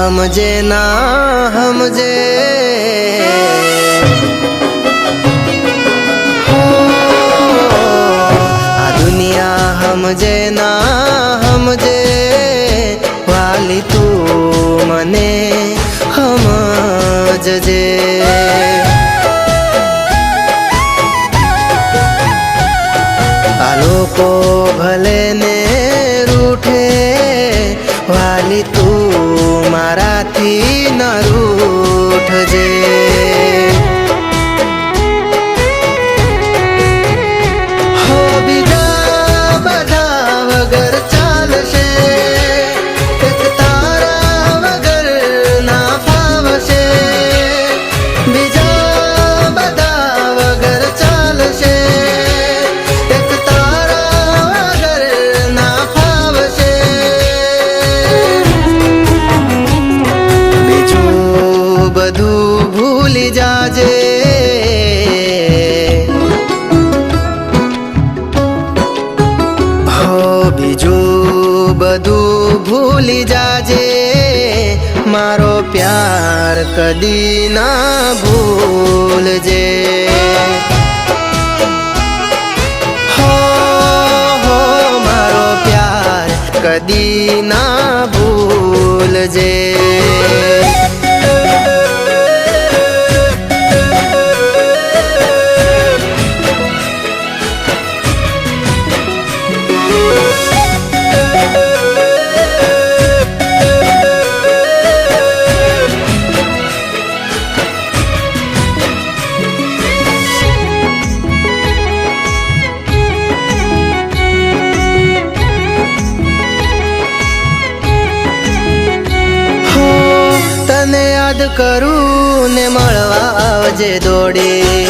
સમજે ના સમજે હો, આ દુનિયા સમજે ના સમજે વાલી તું મને સમજજે તું મારાથી ન રૂઠજે. બધું ભૂલી જાજે. હો, બીજું બધું ભૂલી જાજે. મારો પ્યાર કદી ના ભૂલજે. હો મારો પ્યાર કદી ના યાદ કરું ને મળવા આવજે દોડી.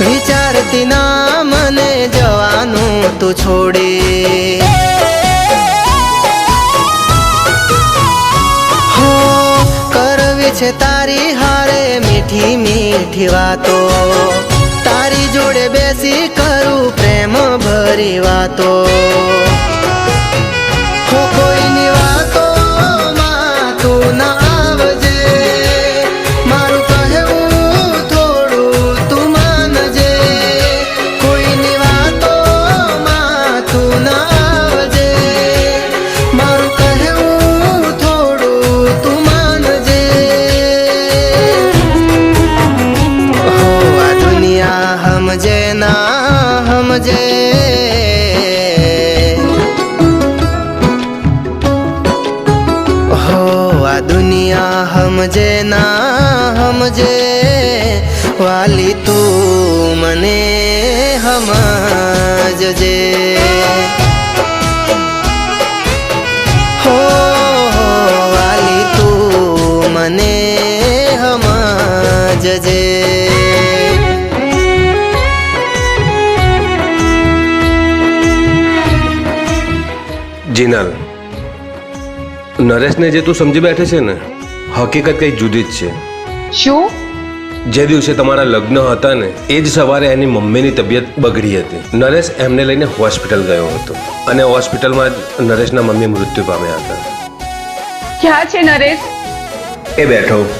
વિચારતી ના મને જવાનું તું છોડી. હો, કરવી છે તારી હારે મીઠી મીઠી વાતો. તારી જોડે બેસી કરું પ્રેમ ભરી વાતો. સમજે હો, આ દુનિયા હમજે ના હમજે. વાલી તું મને સમજજે હો, વાલી તું મને સમજજે જીનલ નરેશને જે તું સમજી બેઠે છે ને હકીકત કંઈક જુદી જ છે. શું? જે દિવસે તમારા લગ્ન હતા ને એ જ સવારે એની મમ્મીની તબિયત બગડી હતી. નરેશ એમને લઈને હોસ્પિટલ ગયો હતો. અને હોસ્પિટલમાં જ નરેશના મમ્મી મૃત્યુ પામ્યા હતા. ક્યાં છે નરેશ? એ બેઠો.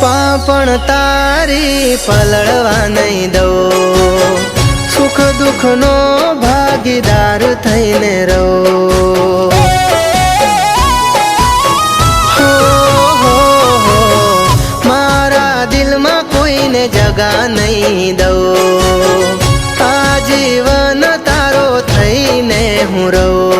પણ પાપણ તારી પલળવા નહીં દઉં. દુઃખનો ભાગીદાર થઈને રહો. મારા દિલમાં કોઈને જગા નહીં દઉં. આજીવન તારો થઈને હું રહું.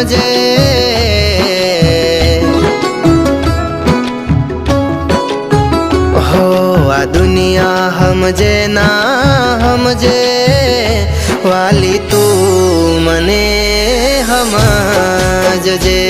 સમજે હો આ દુનિયા સમજે ના સમજે વાલી તું મને સમજજે